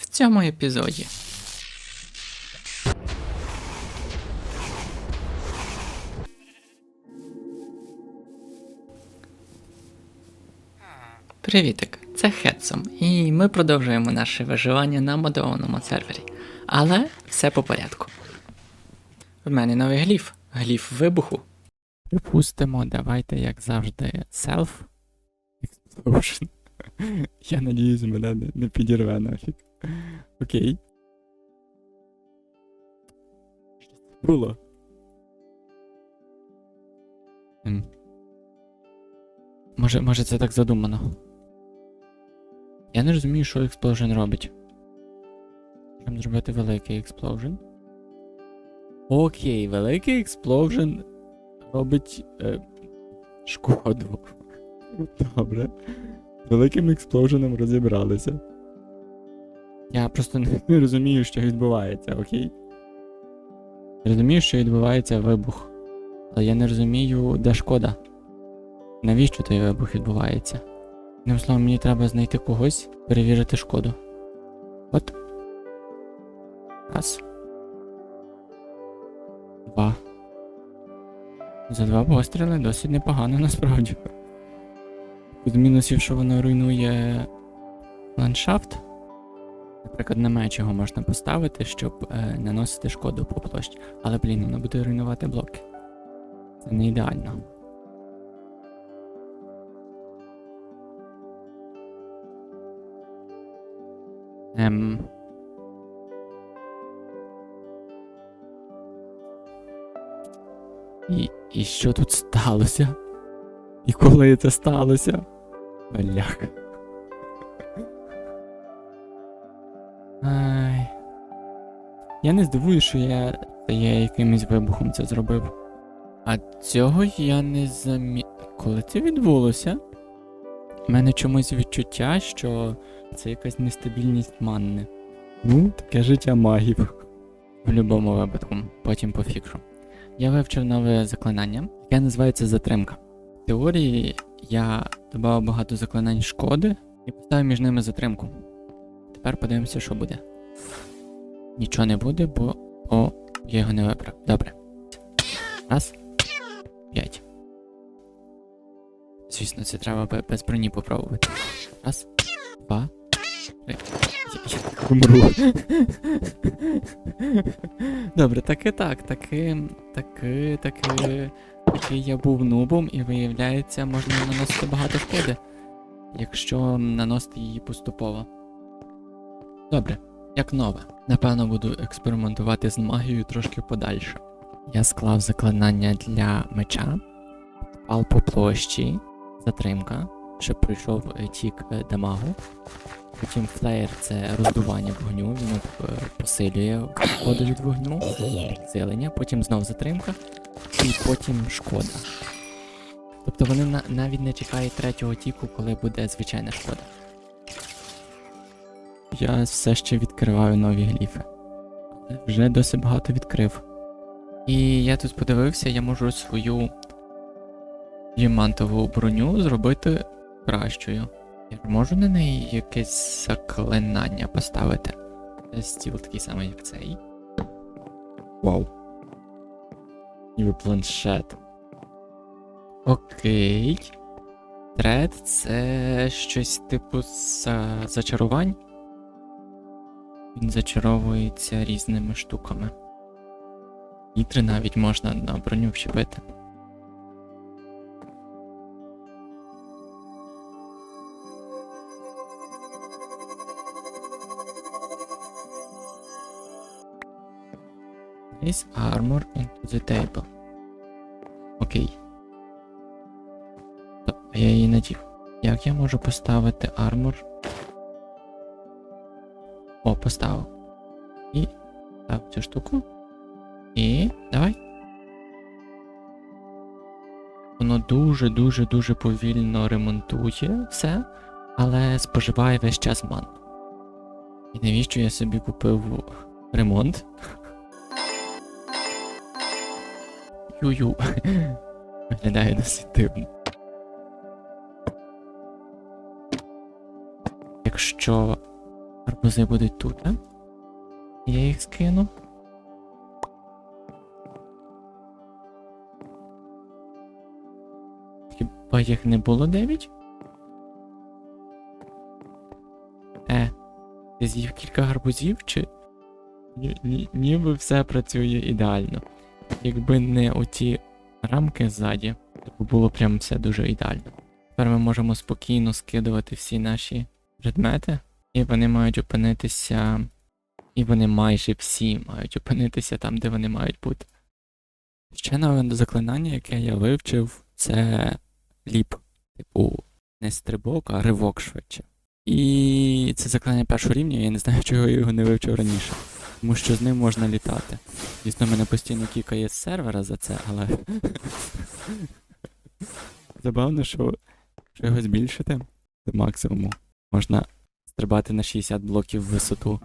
в цьому епізоді. Привітик, це Хедсом, і ми продовжуємо наше виживання на модованому сервері. Але все по порядку. В мене новий гліф, гліф вибуху. Припустимо, давайте, як завжди, self explosion. Я надіюсь, мене не, підірве нафіг. Окей. Що було? Може, може це так задумано. Я не розумію, що Explosion робить. Можемо зробити великий Explosion. Окей, великий Explosion робить е, шкоду. Добре. Великим експлоуженом розібралися. Я просто не, розумію, що відбувається, окей? Я Розумію, що відбувається вибух. Але я не розумію, де шкода. Навіщо той вибух відбувається? Одним словом, мені треба знайти когось, перевірити шкоду. От. Раз. Два. За два постріли досить непогано насправді. З мінусів, що воно руйнує ландшафт. Наприклад, на меч його можна поставити, щоб е, наносити шкоду по площі. Але, блін, воно буде руйнувати блоки. Це не ідеально. Ем. І, і що тут сталося? І коли це сталося? Бляха. Я не здивуюсь, що я, це я якимось вибухом це зробив. А цього я не замі... Коли це відбулося? У мене чомусь відчуття, що це якась нестабільність манни. Ну, таке життя магів. В будь-якому випадку, потім пофікшу. Я вивчив нове заклинання, яке називається затримка. В теорії я додав багато заклинань шкоди і поставив між ними затримку. Тепер подивимося, що буде. Нічого не буде, бо. О, я його не вибрав. Добре. Раз. П'ять. Звісно, це треба без броні попробувати. Раз, два, три. Так умру. Добре, таки так, таки, таки, таки. Таки я був нубом і виявляється, можна наносити багато шкоди, якщо наносити її поступово. Добре, як нове. Напевно, буду експериментувати з магією трошки подальше. Я склав заклинання для меча, пал по площі, затримка, щоб пройшов е, тік е, дамагу. Потім флеєр це роздування вогню, він е, посилює шкоду від вогню, підсилення, потім знов затримка, і потім шкода. Тобто вони на- навіть не чекають третього тіку, коли буде звичайна шкода. Я все ще відкриваю нові гліфи. Вже досить багато відкрив. І я тут подивився, я можу свою діамантову броню зробити кращою. Я можу на неї якесь заклинання поставити. Стіл такий самий, як цей. Вау. Ніби планшет. Окей. Тред це щось типу за... зачарувань. Він зачаровується різними штуками. Вітри навіть можна на броню вщепити. Place armor into the table. Окей. А я її надів. Як я можу поставити армор? Поставив. І став цю штуку. І давай. Воно дуже-дуже дуже повільно ремонтує все, але споживає весь час ман. І навіщо я собі купив ремонт? Ю-ю. Виглядає досить дивно. Якщо Арбузи будуть тут, а? Я їх скину. Хіба їх не було 9? Е, ти з'їв кілька гарбузів чи. Ні, ні, ніби все працює ідеально. Якби не оті рамки ззаді, то було прям все дуже ідеально. Тепер ми можемо спокійно скидувати всі наші предмети, і вони мають опинитися. І вони майже всі мають опинитися там, де вони мають бути. Ще нове заклинання, яке я вивчив, це ліп. Типу, не стрибок, а ривок швидше. І це заклинання першого рівня, я не знаю, чого я його не вивчив раніше. Тому що з ним можна літати. Дійсно, мене постійно кікає з сервера за це, але. Забавно, що якщо його збільшити до максимуму, можна стрибати на 60 блоків в висоту.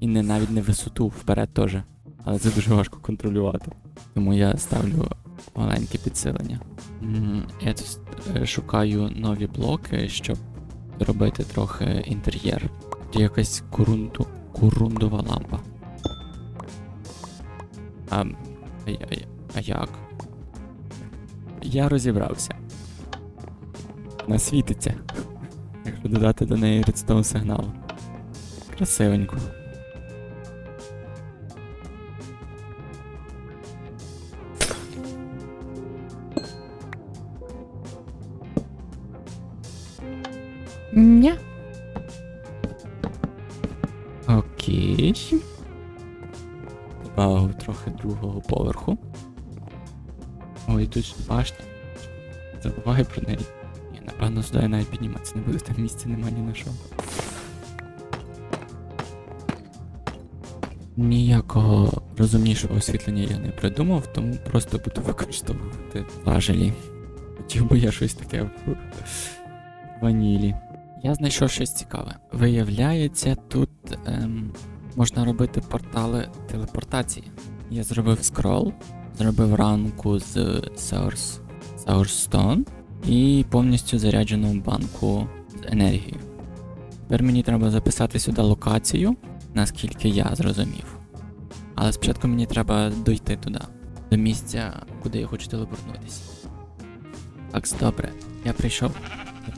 І не навіть не висоту, вперед теж. Але це дуже важко контролювати. Тому я ставлю маленьке підсилення. Я тут е, шукаю нові блоки, щоб зробити трохи інтер'єр. Тут якась курунду, курундова лампа. А, а, а як? Я розібрався. Вона світиться. Якщо додати до неї редстоун сигнал. Красивенько. Ня. Окей. Добавив трохи другого поверху. Ой, тут башня. Забувай про неї. Напевно сюди навіть підніматися не буду, там місця нема ні на що. Ніякого розумнішого освітлення я не придумав, тому просто буду використовувати важелі. Хотів би я щось таке в ванілі. Я знайшов щось цікаве. Виявляється, тут ем, можна робити портали телепортації. Я зробив скрол, зробив ранку з Source Stone і повністю заряджену банку з енергією. Тепер мені треба записати сюди локацію, наскільки я зрозумів. Але спочатку мені треба дойти туди, до місця, куди я хочу телепортнутися. Так, добре, я прийшов.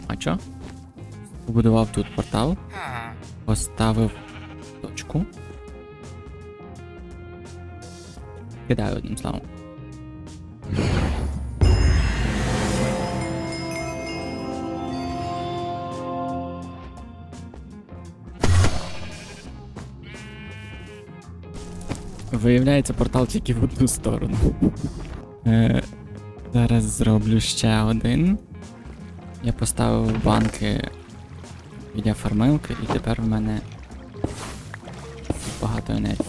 А що? Побудував тут портал, поставив точку. Кидаю одним словом. Виявляється, портал тільки в одну сторону. Е, зараз зроблю ще один. Я поставив банки біля фармилки, і тепер в мене багато енергії.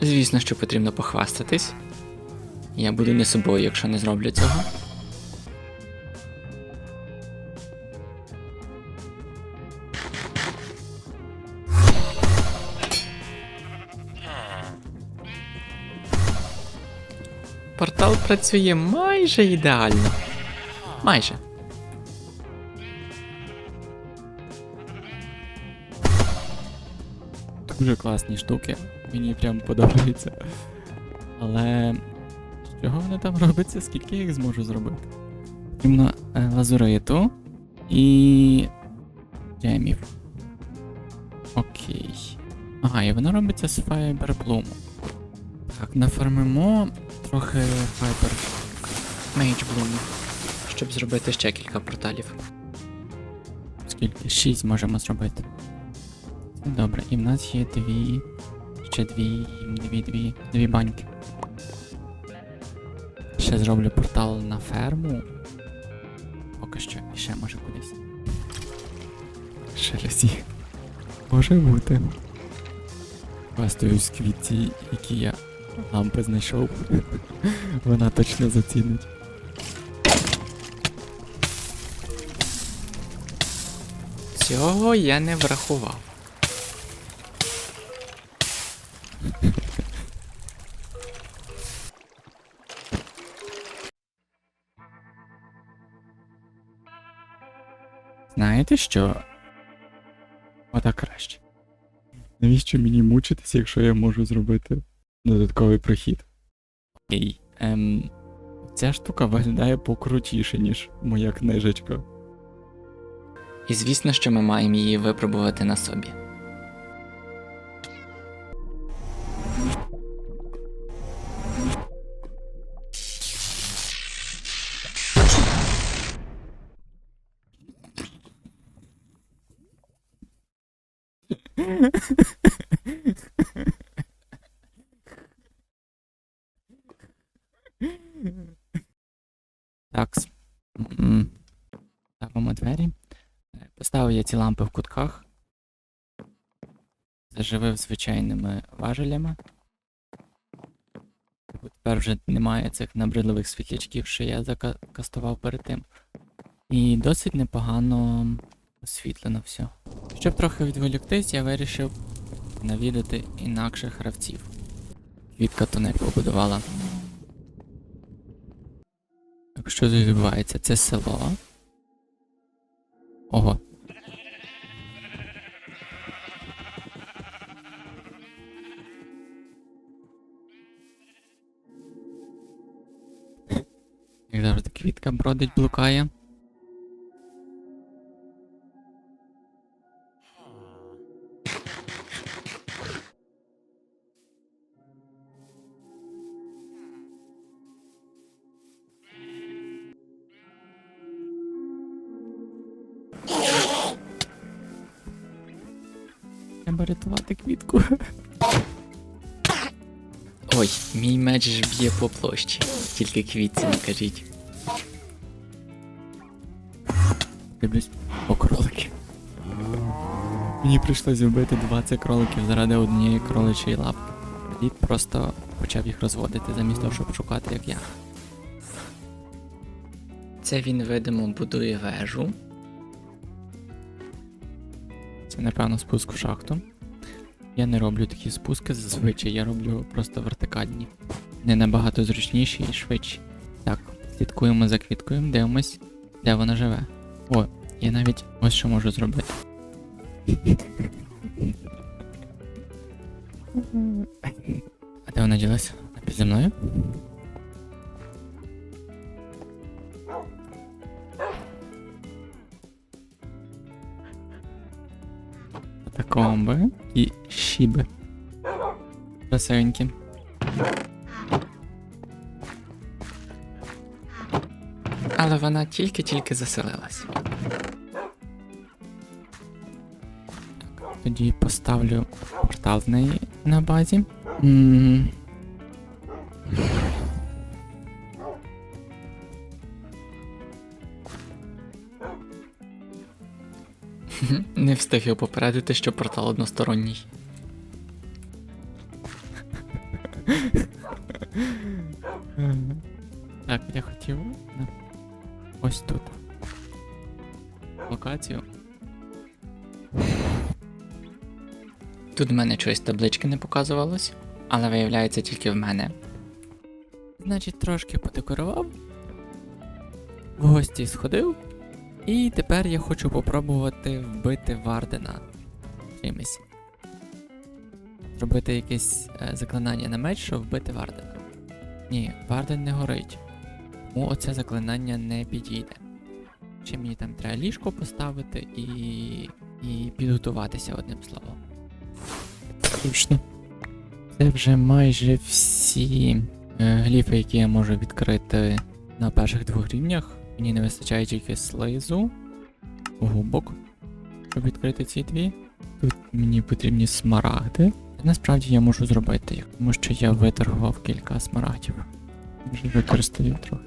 Звісно, що потрібно похвастатись. Я буду не собою, якщо не зроблю цього. Портал працює майже ідеально. Майже. Дуже класні штуки. Мені прям подобається. Але чого вони там робиться? Скільки я їх зможу зробити? Потрібно е, лазуриту і джемів. Окей. Ага, і воно робиться з файберблуму. Так, нафармимо трохи файбер мейджблуму, щоб зробити ще кілька порталів. Скільки? Шість можемо зробити. Добре, і в нас є дві. Ще дві. дві, дві, дві баньки. Ще зроблю портал на ферму. Поки що, і ще може кудись. Шерезі. Може бути. Хвастаюсь квітці, які я лампи знайшов. Вона точно зацінить. Цього я не врахував. Знаєте що? Отак краще. Навіщо мені мучитися, якщо я можу зробити додатковий прохід? Окей. Ем, ця штука виглядає покрутіше, ніж моя книжечка. І звісно, що ми маємо її випробувати на собі. Поставив я ці лампи в кутках. Заживив звичайними важелями. Тепер вже немає цих набридливих світлячків, що я закастував перед тим. І досить непогано освітлено все. Щоб трохи відволіктись, я вирішив навідати інакших гравців. Квітка тунель побудувала. Так, що відбувається? Це село. Ого. Як завжди квітка бродить, блукає. Треба рятувати квітку. Меч ж б'є по площі. Тільки квітці не кажіть. Дивлюсь, о кролики. Мені прийшлося вбити 20 кроликів заради однієї кроличої лапки. Дід просто почав їх розводити замість того, щоб шукати, як я. Це він, видимо, будує вежу. Це, напевно, спуск в шахту. Я не роблю такі спуски, зазвичай я роблю просто вертикальні. Не набагато зручніші і швидші. Так, слідкуємо за квіткою, дивимось, де вона живе. О, я навіть ось що можу зробити. А де вона ділася? Під зі мною? Катакомби і щіби. Красивенькі. Але вона тільки-тільки заселилась. Тоді поставлю портал в неї на базі. М, Не встиг я попередити, що портал односторонній. Тут в мене чогось таблички не показувалось, але виявляється тільки в мене. Значить, трошки подекорував. В гості сходив. І тепер я хочу попробувати вбити Вардена чимось. Зробити якесь е, заклинання на меч, щоб вбити Вардена. Ні, Варден не горить. Тому оце заклинання не підійде. Ще мені там треба ліжко поставити і. і підготуватися одним словом. Точно. Це вже майже всі е, гліфи, які я можу відкрити на перших двох рівнях. Мені не вистачає тільки слизу, губок, щоб відкрити ці дві. Тут мені потрібні смарагди. Насправді я можу зробити їх, тому що я виторгував кілька смарагдів. Вже використаю трохи.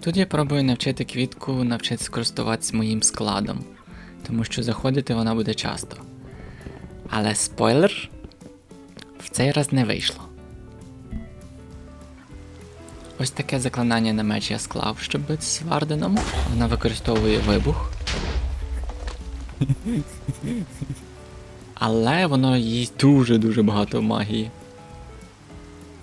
Тут я пробую навчити квітку навчитися користуватися моїм складом, тому що заходити вона буде часто. Але спойлер, в цей раз не вийшло. Ось таке заклинання на меч я склав, щоб бити з Варденом. Вона використовує вибух. Але воно їсть дуже-дуже багато магії.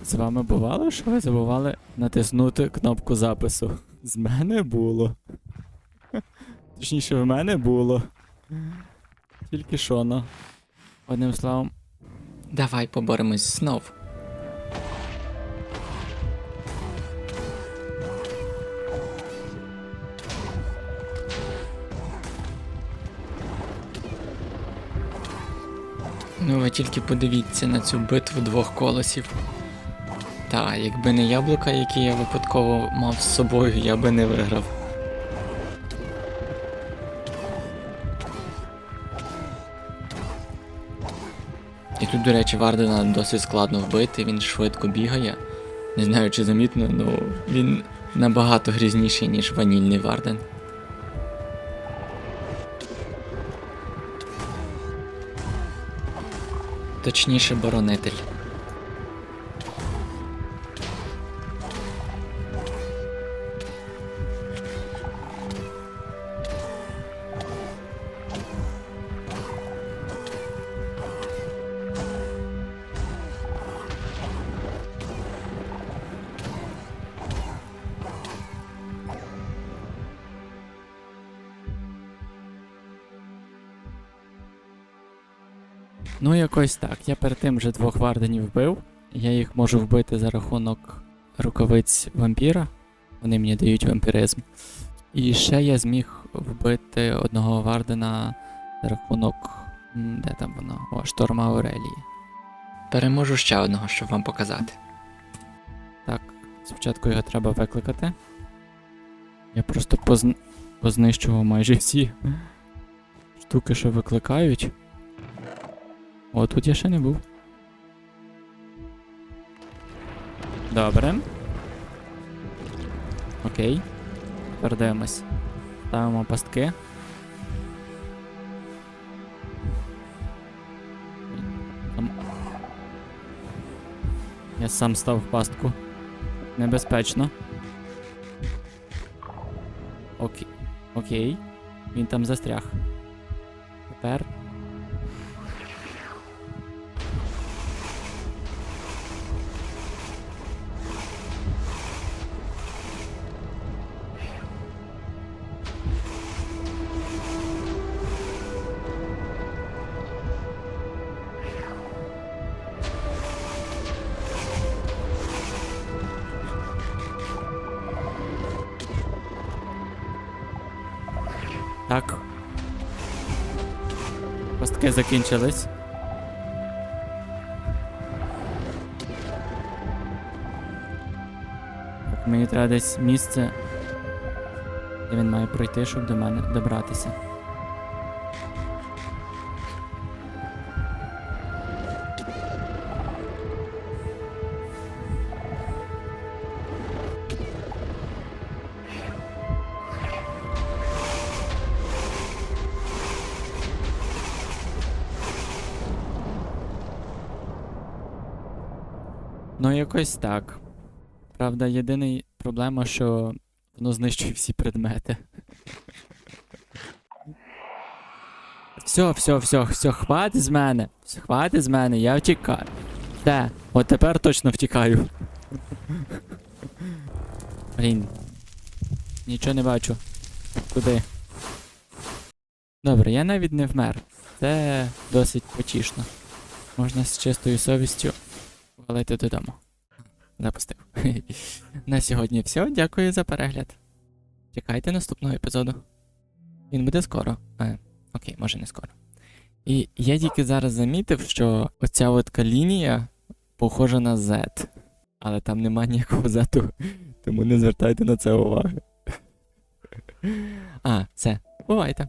З вами бувало, що ви забували натиснути кнопку запису? З мене було. Точніше, в мене було. Тільки що, ну. Одним словом, Давай поборемось знов. Ну, ви тільки подивіться на цю битву двох колосів. Та, якби не яблука, які я випадково мав з собою, я би не виграв. Тут, до речі, Вардена досить складно вбити, він швидко бігає. Не знаю, чи замітно, але він набагато грізніший, ніж ванільний Варден. Точніше, боронитель. Ну, якось так. Я перед тим вже двох варденів вбив. Я їх можу вбити за рахунок рукавиць вампіра. Вони мені дають вампіризм. І ще я зміг вбити одного вардена за рахунок. Де там воно? О, шторма Аурелії. Переможу ще одного, щоб вам показати. Так, спочатку його треба викликати. Я просто позн... познищував майже всі штуки, що викликають. О, тут я ще не був. Добре. Окей. Тепер дивимось. Ставимо пастки. Я сам став в пастку. Небезпечно. Окей. Окей. Він там застряг. Тепер. Пастки закінчились. Мені треба десь місце, де він має пройти, щоб до мене добратися. Ну, якось так. Правда, єдина проблема, що воно знищує всі предмети. Все, все, все, все, хватить з мене. Все, хватить з мене, я втікаю. Все, от тепер точно втікаю. Блін. Нічого не бачу. Куди? Добре, я навіть не вмер. Це досить потішно. Можна з чистою совістю валити додому. Запустив. На сьогодні все. Дякую за перегляд. Чекайте наступного епізоду. Він буде скоро. Е, окей, може не скоро. І я тільки зараз замітив, що оця от лінія похожа на Z. Але там нема ніякого Z, тому не звертайте на це уваги. А, все. Бувайте.